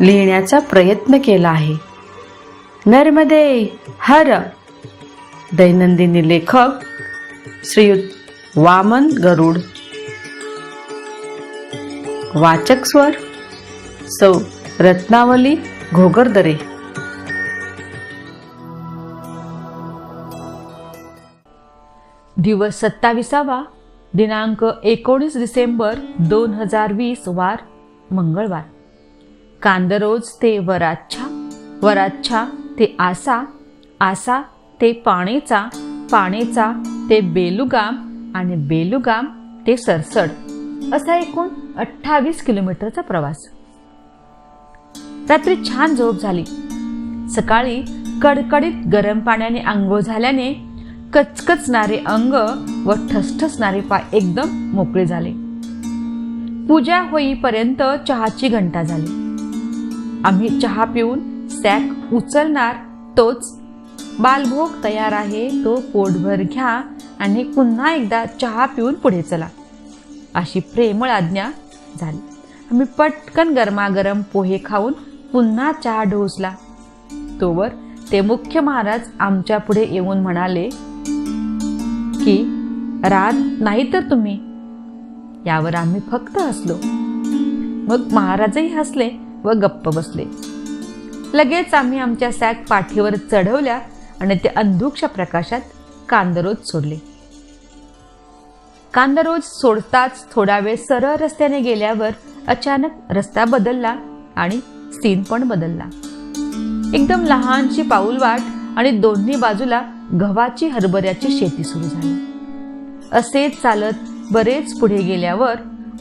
लिहिण्याचा प्रयत्न केला आहे. नर्मदे हर. दैनंदिनी लेखक श्रीयुत वामन गरुड. वाचक स्वर सौ रत्नावली घोगरदरे. दिवस सत्ताविसावा दिनांक एकोणीस डिसेंबर दोन हजार वीस वार मंगळवार. कांदरोज ते वराच्छा वराच्छा ते आसा आसा ते पाणेचा पाणेचा ते बेलुगाम आणि बेलुगाम ते सरसड. असा एकूण अठ्ठावीस किलोमीटरचा प्रवास. रात्री छान झोप झाली. सकाळी कडकडीत गरम पाण्याने आंघोळ झाल्याने कचकचणारे अंग व ठसठसणारे पाय एकदम मोकळे झाले. पूजा होईपर्यंत चहाची घंटा झाली. आम्ही चहा पिऊन सॅक उचलणार तोच बालभोग तयार आहे तो पोटभर घ्या आणि पुन्हा एकदा चहा पिऊन पुढे चला. अशी प्रेमळ आज्ञा झाली. आम्ही पटकन गरमागरम पोहे खाऊन पुन्हा चहा ढोसला. तोवर ते मुख्य महाराज आमच्या पुढे येऊन म्हणाले की रात नाही तर तुम्ही. यावर आम्ही फक्त हसलो. मग महाराजही हसले. व गप्प बसले. लगेच आम्ही आमच्या सॅक पाठीवर चढवल्या आणि ते अंधुकच्या प्रकाशात कांदरोज सोडले. कांदरोज सोडताच थोडा वेळ सरळ रस्त्याने गेल्यावर अचानक रस्ता बदलला आणि सीन पण बदलला. एकदम लहानशी पाऊलवाट आणि दोन्ही बाजूला गव्हाची हरभऱ्याची शेती सुरू झाली. असेच चालत बरेच पुढे गेल्यावर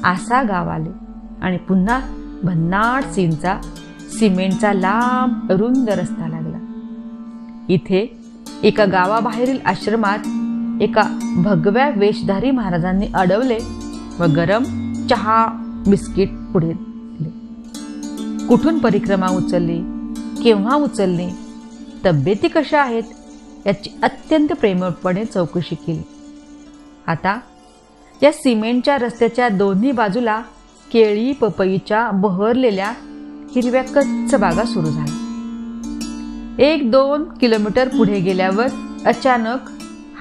आसा गाव आले आणि पुन्हा भन्नाट सीनचा सिमेंटचा लांब रुंद रस्ता लागला. इथे एका गावाबाहेरील आश्रमात एका भगव्या वेशधारी महाराजांनी अडवले व गरम चहा बिस्किट पुढे दिले. कुठून परिक्रमा उचलली केव्हा उचलली तब्येती कशा आहेत याची अत्यंत प्रेमळपणे चौकशी केली. आता या सिमेंटच्या रस्त्याच्या दोन्ही बाजूला केळी पपईच्या बहरलेल्या हिरव्या कच्च बागा सुरू झाल्या. एक दोन किलोमीटर पुढे गेल्यावर अचानक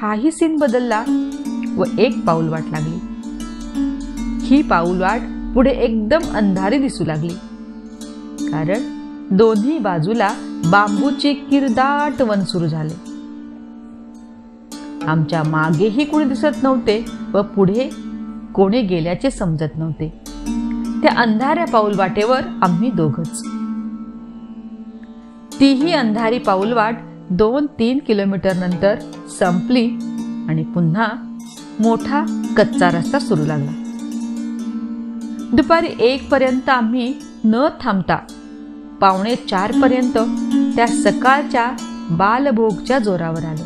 हाही सीन बदलला व एक पाऊल वाट लागली. ही पाऊल वाट पुढे एकदम अंधारी दिसू लागली. कारण दोन्ही बाजूला बांबूचे किरदाट वन सुरू झाले. आमच्या मागेही कोणी दिसत नव्हते व पुढे कोणी गेल्याचे समजत नव्हते. त्या अंधाऱ्या पाऊल वाटेवर आम्ही दोघच. तीही अंधारी पाऊलवाट दोन तीन किलोमीटर नंतर संपली आणि पुन्हा मोठा कच्चा रस्ता सुरू लागला. दुपारी एक पर्यंत आम्ही न थांबता पावणे चार पर्यंत त्या सकाळच्या बालभोगच्या जोरावर आलो.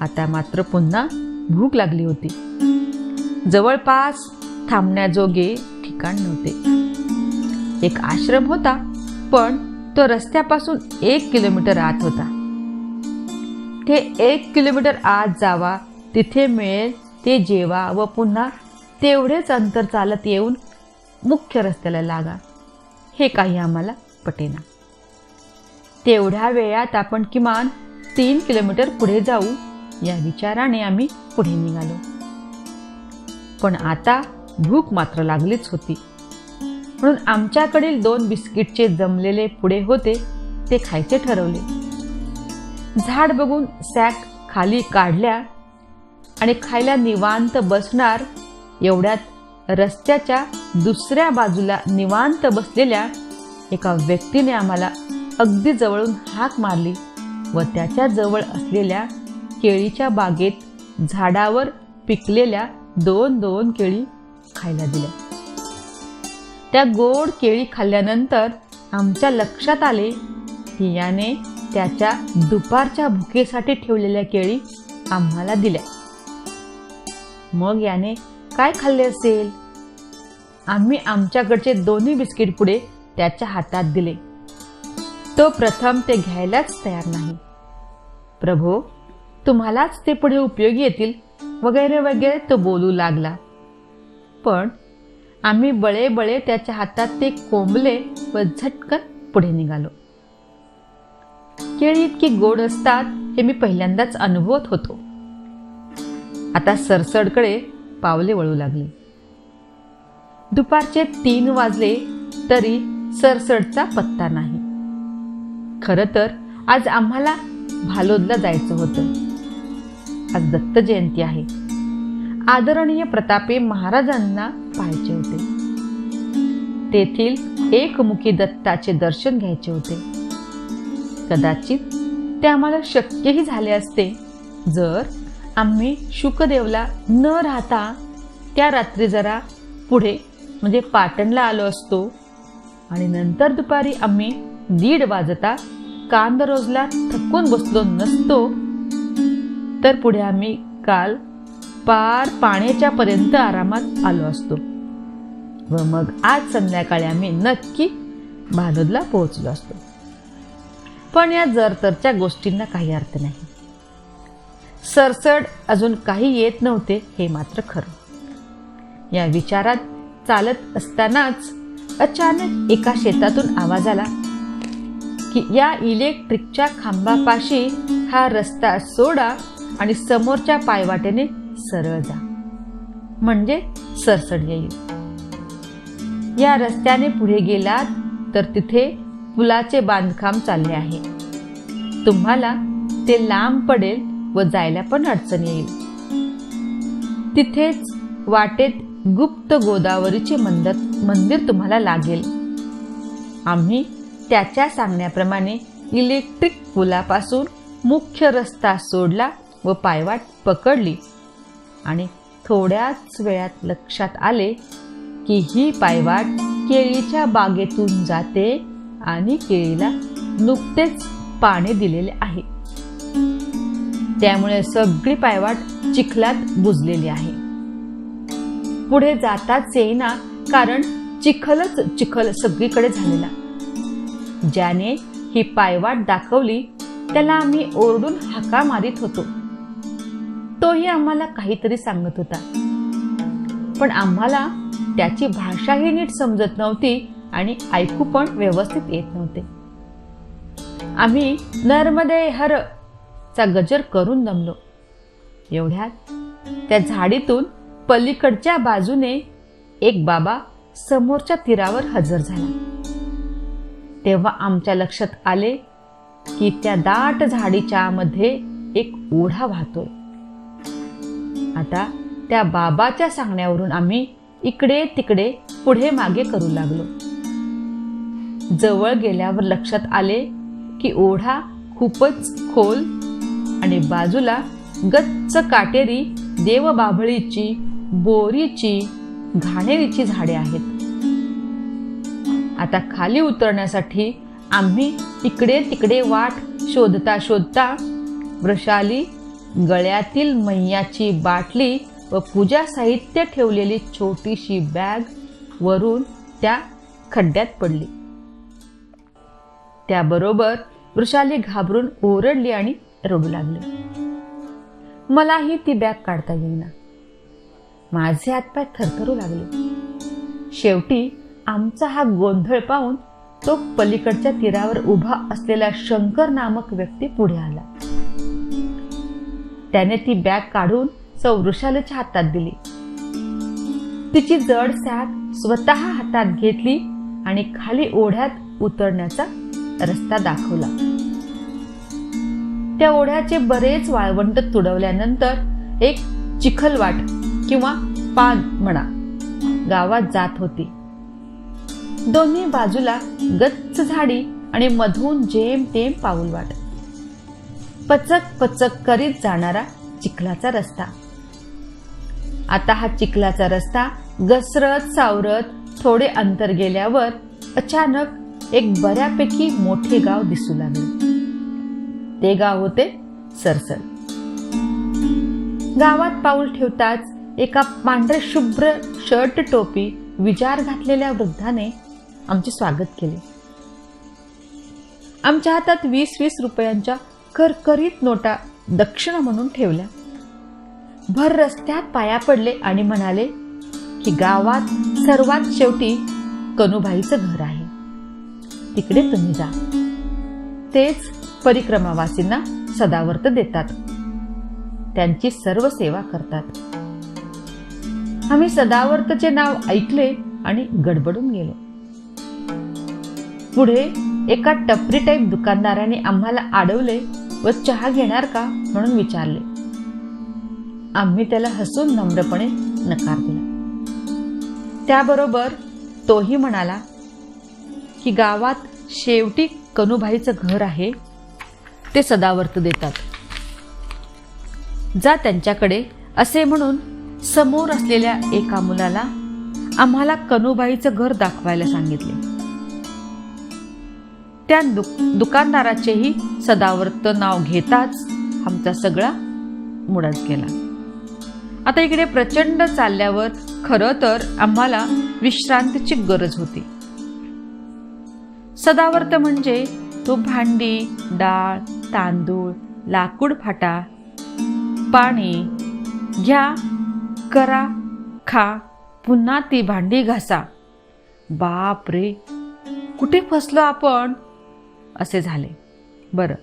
आता मात्र पुन्हा भूक लागली होती. जवळपास थांबण्याजोगे ठिकाण नव्हते. एक आश्रम होता पण तो रस्त्यापासून एक किलोमीटर आत होता. ते एक किलोमीटर आत जावा तिथे मिळेल ते जेवा व पुन्हा तेवढेच अंतर चालत येऊन मुख्य रस्त्याला लागा. हे काही आम्हाला पटेना. तेवढ्या वेळात आपण किमान तीन किलोमीटर पुढे जाऊ या विचाराने आम्ही पुढे निघालो. पण आता भूक मात्र लागलीच होती. म्हणून आमच्याकडील दोन बिस्किटचे जमलेले पुढे होते ते खायचे ठरवले. झाड बघून सॅक खाली काढल्या आणि खायला निवांत बसणार एवढ्यात रस्त्याच्या दुसऱ्या बाजूला निवांत बसलेल्या एका व्यक्तीने आम्हाला अगदी जवळून हाक मारली व त्याच्याजवळ असलेल्या केळीच्या बागेत झाडावर पिकलेल्या दोन दोन केळी खायला दिल्या त्या गोड केळी खाल्ल्यानंतर आमच्या लक्षात आले की याने त्याच्या दुपारच्या भुकेसाठी ठेवलेल्या केळी आम्हाला दिल्या. मग याने काय खाल्ले असेल? आम्ही आमच्याकडचे दोन्ही बिस्किट पुढे त्याच्या हातात दिले. तो प्रथम ते घ्यायलाच तयार नाही. प्रभो तुम्हालाच ते पुढे उपयोगी येतील वगैरे वगैरे तो बोलू लागला. पण आम्ही बळे बळे त्याच्या हातात ते कोंबले व झटकन पुढे निघालो. केळी इतकी गोड असतात हे मी पहिल्यांदाच अनुभवत होतो. आता सरसडकडे पावले वळू लागले. दुपारचे तीन वाजले तरी सरसडचा पत्ता नाही. खरं तर आज आम्हाला भालोदला जायचं होतं. आज दत्त जयंती आहे. आदरणीय प्रतापे महाराजांना पाहायचे होते. तेथील एकमुखी दत्ताचे दर्शन घ्यायचे होते. कदाचित ते आम्हाला शक्यही झाले असते. जर आम्ही शुकदेवला न राहता त्या रात्री जरा पुढे म्हणजे पाटणला आलो असतो आणि नंतर दुपारी आम्ही दीड वाजता कांदरोजला थकून बसलो नसतो तर पुढे आम्ही काल पार पाण्याच्या पर्यंत आरामात आलो असतो. व मग आज संध्याकाळी आम्ही नक्की भालोदला पोहोचलो असतो. पण या जरतरच्या गोष्टींना काही अर्थ नाही. सरसड अजून काही येत नव्हते हे मात्र खरं. या विचारात चालत असतानाच अचानक एका शेतातून आवाज आला की या इलेक्ट्रिकच्या खांबापाशी हा रस्ता सोडा आणि समोरच्या पायवाटेने सरळ जा. म्हणजे सरसड येईल. या रस्त्याने पुढे गेलात तर तिथे पुलाचे बांधकाम चालले आहे. तुम्हाला ते लांब पडेल व जायला पण अडचण येईल. तिथेच वाटेत गुप्त गोदावरीचे मंदिर मंदिर तुम्हाला लागेल. आम्ही त्याच्या सांगण्याप्रमाणे इलेक्ट्रिक पुलापासून मुख्य रस्ता सोडला व पायवाट पकडली. आणि थोड्याच वेळात लक्षात आले की ही पायवाट केळीच्या बागेतून जाते आणि केळीला नुकतेच पाणी दिलेले आहे. त्यामुळे सगळी पायवाट चिखलात बुजलेली आहे. पुढे जाताच येईना कारण चिखलच चिखल सगळीकडे झालेला. ज्याने ही पायवाट दाखवली त्याला आम्ही ओरडून हाका मारित होतो. तोही आम्हाला काहीतरी सांगत होता. पण आम्हाला त्याची भाषाही नीट समजत नव्हती आणि ऐकू पण व्यवस्थित येत नव्हते. आम्ही नर्मदे हर चा गजर करून दमलो. एवढ्यात त्या झाडीतून पलीकडच्या बाजूने एक बाबा समोरच्या तीरावर हजर झाला. तेव्हा आमच्या लक्षात आले की त्या दाट झाडीच्या मध्ये एक ओढा वाहतोय. आता त्या बाबाच्या सांगण्यावरून आम्ही इकडे तिकडे पुढे मागे करू लागलो. जवळ गेल्यावर लक्षात आले की ओढा खूपच खोल आणि बाजूला गच्च काटेरी देवबाभळीची बोरीची घाणेरीची झाडे आहेत. आता खाली उतरण्यासाठी आम्ही इकडे तिकडे वाट शोधता शोधता वृषाली गळ्यातील मैयाची बाटली व पूजा साहित्य ठेवलेली छोटीशी बॅग वरून त्या खड्ड्यात पडली. त्याबरोबर वृषाली घाबरून ओरडली आणि रडू लागली. मलाही ती बॅग काढता येईना. माझे हातपाय थरथरू लागले. शेवटी आमचा हा गोंधळ पाहून तो पलीकडच्या तीरावर उभा असलेला शंकर नामक व्यक्ती पुढे आला. त्याने ती बॅग काढून सौ वृषालीच्या हातात दिली. तिची जड सॅक स्वतः हातात घेतली आणि खाली ओढ्यात उतरण्याचा रस्ता दाखवला. त्या ओढ्याचे बरेच वाळवंट तुडवल्यानंतर एक चिखलवाट किंवा पान म्हणा गावात जात होती. दोन्ही बाजूला गच्च झाडी आणि मधून जेम तेम पाऊल वाट पचक पचक करीत जाणारा चिखलाचा रस्ता. आता हा चिखलाचा रस्ता घसरत सावरत थोडे अंतर गेल्यावर अचानक एक बऱ्यापैकी मोठे गाव दिसू लागले. ते गाव होते सरसर. गावात पाऊल ठेवताच एका पांढरे शुभ्र शर्ट टोपी विचार घातलेल्या वृद्धाने आमचे स्वागत केले. आमच्या हातात वीस वीस रुपयांच्या करकरीत नोटा दक्षिणा म्हणून ठेवल्या. भर रस्त्यात पाया पडले आणि म्हणाले की गावात सर्वात शेवटी कनुबाईचं घर आहे. तिकडे तुम्ही जा. तेच परिक्रमावासींना सदावर्त देतात. त्यांची सर्व सेवा करतात. आम्ही सदावर्तचे नाव ऐकले आणि गडबडून गेलो. पुढे एका टपरी टाईप दुकानदाराने आम्हाला अडवले व चहा घेणार का म्हणून विचारले. आम्ही त्याला हसून नम्रपणे नकार दिला. त्याबरोबर तोही म्हणाला की गावात शेवटी कनुभाईचं घर आहे ते सदावर्त देतात. जा त्यांच्याकडे असे म्हणून समोर असलेल्या एका मुलाला आम्हाला कनुबाईचं घर दाखवायला सांगितले. त्या दुक दुकानदाराचेही सदावर्त नाव घेताच आमचा सगळा मुडच गेला. आता इकडे प्रचंड चालल्यावर खरं तर आम्हाला विश्रांतीची गरज होती. सदावर्त म्हणजे तो भांडी डाळ तांदूळ लाकूड फाटा पाणी घ्या करा खा पुन्हा ती भांडी घासा. बाप रे कुठे फसलो आपण? असे झाले. बरं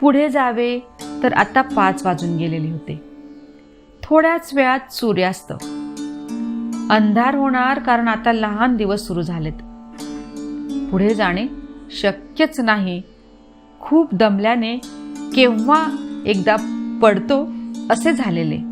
पुढे जावे तर आता पाच वाजून गेलेले होते. थोड्याच वेळात सूर्यास्त. अंधार होणार कारण आता लहान दिवस सुरू झालेत. पुढे जाणे शक्यच नाही. खूप दमल्याने केव्हा एकदा पडतो असे झालेले.